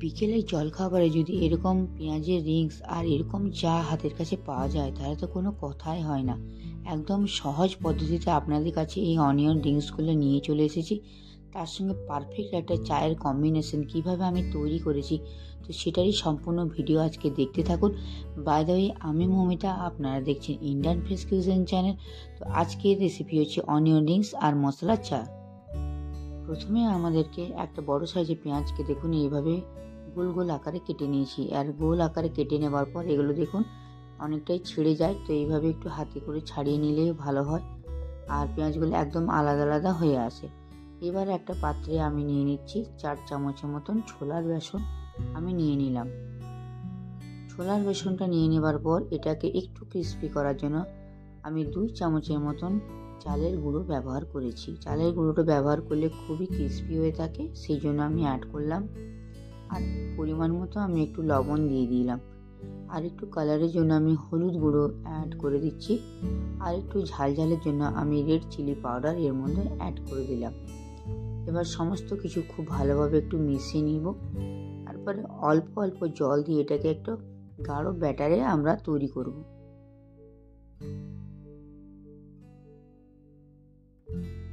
বিকেলের জলখাবারে যদি এরকম পেঁয়াজের রিংস আর এরকম চা হাতের কাছে পাওয়া যায়, তাহলে তো কোনো কথাই হয় না। একদম সহজ পদ্ধতিতে আপনাদের কাছে এই অনিয়ন রিংসগুলো নিয়ে চলে এসেছি। তার সঙ্গে পারফেক্ট একটা চায়ের কম্বিনেশন কীভাবে আমি তৈরি করেছি, তো সেটারই সম্পূর্ণ ভিডিও আজকে দেখতে থাকুন। বাই দ্য ওয়ে, আমি মমিতা, আপনারা দেখছেন ইন্ডিয়ান ফেস কিউশন চ্যানেল তো আজকের রেসিপি হচ্ছে অনিয়ন রিংস আর মশলা চা। প্রথমে আমাদেরকে একটা বড় সাইজের পেঁয়াজকে দেখুন, এইভাবে গোল গোল আকারে কেটে নিয়েছি। আর গোল আকারে কেটে নেবার পর এগুলো দেখুন অনেকটাই ছিঁড়ে যায়, তো এইভাবে একটু হাতে করে ছাড়িয়ে নিলেই ভালো হয়। আর পেঁয়াজগুলো একদম আলাদা আলাদা হয়ে আসে। এবার একটা পাত্রে আমি নিয়ে নিচ্ছি চার চামচের মতন ছোলার বেসন আমি নিয়ে নিলাম। ছোলার বেসনটা নিয়ে নেবার পর এটাকে একটু ক্রিস্পি করার জন্য আমি দুই চামচের মতন চালের গুঁড়ো ব্যবহার করেছি। চালের গুঁড়োটা ব্যবহার করলে খুবই ক্রিস্পি হয়ে থাকে, সেই জন্য আমি অ্যাড করলাম আর পরিমাণ মতো আমি একটু লবণ দিয়ে দিলাম। আর একটু কালারের জন্য আমি হলুদ গুঁড়ো অ্যাড করে দিচ্ছি। আর একটু ঝাল ঝালের জন্য আমি রেড চিলি পাউডার এর মধ্যে অ্যাড করে দিলাম। এবার সমস্ত কিছু খুব ভালোভাবে একটু মিশিয়ে নিব। তারপরে অল্প অল্প জল দিয়ে এটাকে একটু গাঢ় ব্যাটারে আমরা তৈরি করব।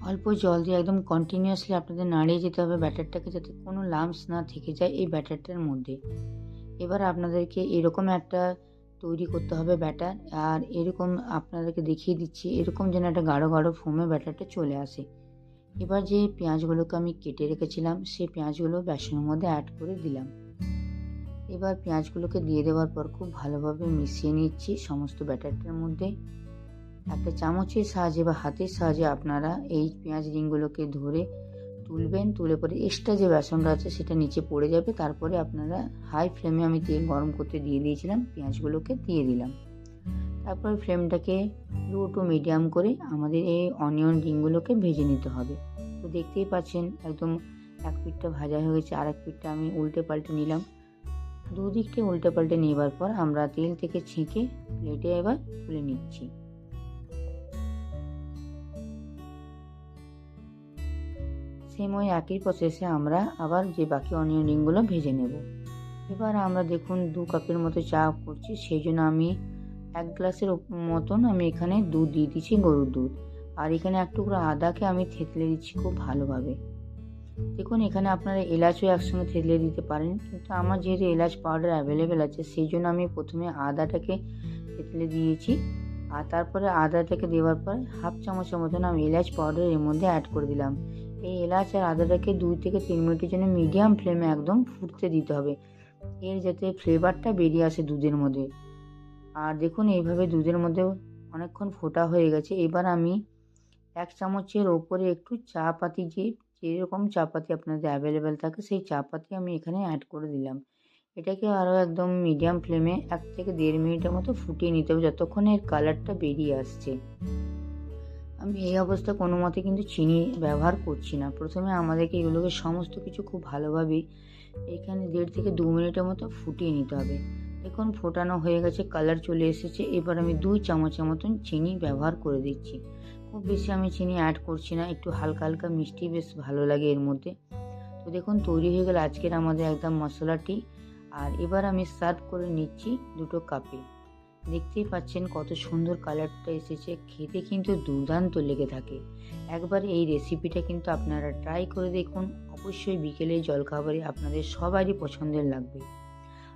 অল্প জল দিয়ে একদম কন্টিনিউয়াসলি আপনাদের নাড়িয়ে যেতে হবে, ব্যাটারটাকে যাতে কোনো লাম্পস না থেকে যায় এই ব্যাটারটার মধ্যে। এবার আপনাদেরকে এরকম একটা তৈরি করতে হবে ব্যাটার, আর এরকম আপনাদেরকে দেখিয়ে দিচ্ছি, এরকম যেন একটা গাঢ় গাঢ় ফোমে ব্যাটারটা চলে আসে। এবার যে পেঁয়াজগুলোকে আমি কেটে রেখেছিলাম, সেই পেঁয়াজগুলো বেসনের মধ্যে অ্যাড করে দিলাম। এবার পেঁয়াজগুলোকে দিয়ে দেওয়ার পর খুব ভালোভাবে মিশিয়ে নিচ্ছি সমস্ত ব্যাটারটার মধ্যে। একটা চামচের সাহায্যে বা হাতের সাহায্যে আপনারা এই পেঁয়াজ রিংগুলোকে ধরে তুলবেন, তুলে পরে এক্সট্রা যে বেসনটা আছে সেটা নিচে পড়ে যাবে। তারপরে আপনারা হাই ফ্লেমে আমি তেল গরম করতে দিয়ে দিয়েছিলাম, পেঁয়াজগুলোকে দিয়ে দিলাম। তারপর ফ্লেমটাকে লো টু মিডিয়াম করে আমাদের এই অনিয়ন রিংগুলোকে ভেজে নিতে হবে। তো দেখতেই পাচ্ছেন একদম এক পিঠটা ভাজা হয়ে গেছে আর এক পিঠটা আমি উল্টে পাল্টে নিলাম। দুদিকটা উল্টে পাল্টে নেবার পর আমরা তেল থেকে ছেঁকে প্লেটে এবার তুলে নিচ্ছি। সেম ওই একই প্রসেসে আমরা আবার যে বাকি অনিয়ন রিংগুলো ভেজে নেব। এবার আমরা দেখুন দু কাপের মতো চা করছি, সেই জন্য আমি এক গ্লাসের মতন আমি এখানে দুধ দিয়ে দিচ্ছি, গরুর দুধ। আর এখানে এক টুকরো আদাকে আমি থেতলে দিচ্ছি খুব ভালোভাবে। দেখুন এখানে আপনারা এলাচও একসঙ্গে থেতলে দিতে পারেন, কিন্তু আমার যেহেতু এলাচ পাউডার অ্যাভেলেবেল আছে, সেই জন্য আমি প্রথমে আদাটাকে থেতলে দিয়েছি। আর তারপরে আদাটাকে দেওয়ার পর হাফ চামচের মতন আমি এলাচ পাউডার এর মধ্যে অ্যাড করে দিলাম। এই এলাচ আর আদাটাকে দুই থেকে তিন মিনিটের জন্য মিডিয়াম ফ্লেমে একদম ফুটতে দিতে হবে। এর যাতে ফ্লেভারটা বেরিয়ে আসে দুধের মধ্যে। আর দেখুন, এইভাবে দুধের মধ্যে অনেকক্ষণ ফোটা হয়ে গেছে। এবার আমি এক চামচের ওপরে একটু চা পাতি যে যেরকম চা পাতি আপনাদের অ্যাভেলেবেল থাকে, সেই চা পাতি আমি এখানে অ্যাড করে দিলাম। এটাকে আরও একদম মিডিয়াম ফ্লেমে এক থেকে দেড় মিনিটের মতো ফুটিয়ে নিতে হবে, যতক্ষণ এর কালারটা বেরিয়ে আসছে। আমি এই অবস্থা কোনো মতে কিন্তু চিনি ব্যবহার করছি না। প্রথমে আমাদেরকে এগুলোকে সমস্ত কিছু খুব ভালোভাবে এখানে দেড় থেকে দু মিনিটের মতো ফুটিয়ে নিতে হবে। দেখুন, ফোটানো হয়ে গেছে, কালার চলে এসেছে। এবার আমি দুই চামচের মতন চিনি ব্যবহার করে দিচ্ছি। খুব বেশি আমি চিনি অ্যাড করছি না, একটু হালকা হালকা মিষ্টি বেশ ভালো লাগে এর মধ্যে। তো দেখুন, তৈরি হয়ে গেল আজকের আমাদের একদম মশলাটি। আর এবার আমি সার্ভ করে নিচ্ছি দুটো কাপে। দেখতেই পাচ্ছেন কত সুন্দর কালারটা এসেছে। খেতে কিন্তু দুর্দান্ত লেগে থাকে। একবার এই রেসিপিটা কিন্তু আপনারা ট্রাই করে দেখুন। অবশ্যই বিকেলে জলখাবারে আপনাদের সবারই পছন্দের লাগবে।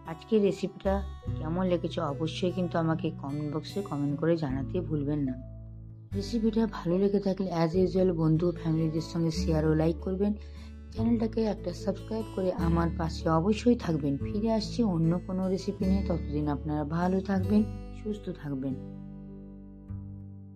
আজকের রেসিপিটা কেমন লেগেছে অবশ্যই কিন্তু আমাকে কমেন্ট বক্সে কমেন্ট করে জানাতে ভুলবেন না। রেসিপিটা ভালো লেগে থাকলে অ্যাজ ইউজুয়াল বন্ধু ফ্যামিলিদের সঙ্গে শেয়ার ও লাইক করবেন। চ্যানেলটাকে একটা সাবস্ক্রাইব করে আমার পাশে অবশ্যই থাকবেন। ফিরে আসছি অন্য কোনো রেসিপি নিয়ে। ততদিন আপনারা ভালো থাকবেন, সুস্থ থাকবেন।